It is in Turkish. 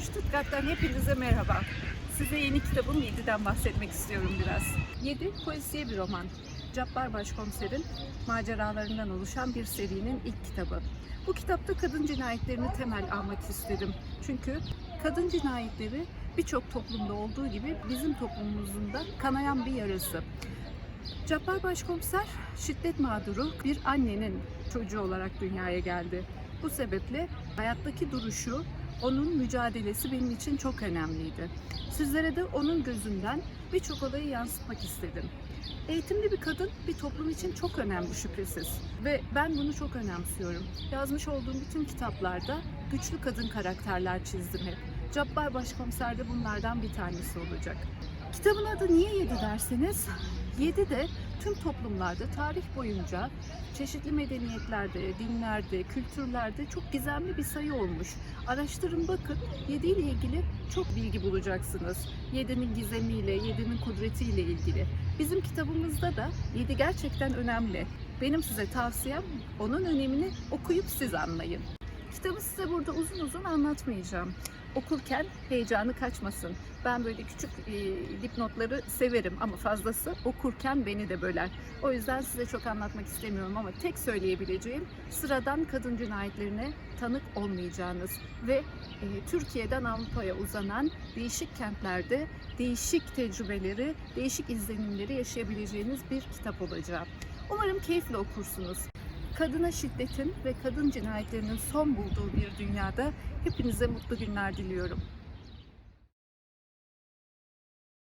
Stuttgart'tan hepinize merhaba. Size yeni kitabım 7'den bahsetmek istiyorum biraz. 7 polisiye bir roman. Cabbar Başkomiser'in maceralarından oluşan bir serinin ilk kitabı. Bu kitapta kadın cinayetlerini temel almak istedim. Çünkü kadın cinayetleri birçok toplumda olduğu gibi bizim toplumumuzun da kanayan bir yarası. Cabbar Başkomiser şiddet mağduru bir annenin çocuğu olarak dünyaya geldi. Bu sebeple hayattaki duruşu, onun mücadelesi benim için çok önemliydi. Sizlere de onun gözünden birçok olayı yansıtmak istedim. Eğitimli bir kadın bir toplum için çok önemli şüphesiz. Ve ben bunu çok önemsiyorum. Yazmış olduğum bütün kitaplarda güçlü kadın karakterler çizdim hep. Cabbar Başkomiser de bunlardan bir tanesi olacak. Kitabın adı niye 7 derseniz, 7 de tüm toplumlarda tarih boyunca çeşitli medeniyetlerde, dinlerde, kültürlerde çok gizemli bir sayı olmuş. Araştırın bakın 7 ile ilgili çok bilgi bulacaksınız. 7'nin gizemiyle, 7'nin kudretiyle ilgili. Bizim kitabımızda da 7 gerçekten önemli. Benim size tavsiyem onun önemini okuyup siz anlayın. Kitabı size burada uzun uzun anlatmayacağım. Okurken heyecanı kaçmasın. Ben böyle küçük e, dipnotları severim ama fazlası okurken beni de böler. O yüzden size çok anlatmak istemiyorum ama tek söyleyebileceğim sıradan kadın cinayetlerine tanık olmayacağınız ve e, Türkiye'den Avrupa'ya uzanan değişik kentlerde değişik tecrübeleri, değişik izlenimleri yaşayabileceğiniz bir kitap olacak. Umarım keyifle okursunuz. Kadına şiddetin ve kadın cinayetlerinin son bulduğu bir dünyada hepinize mutlu günler diliyorum.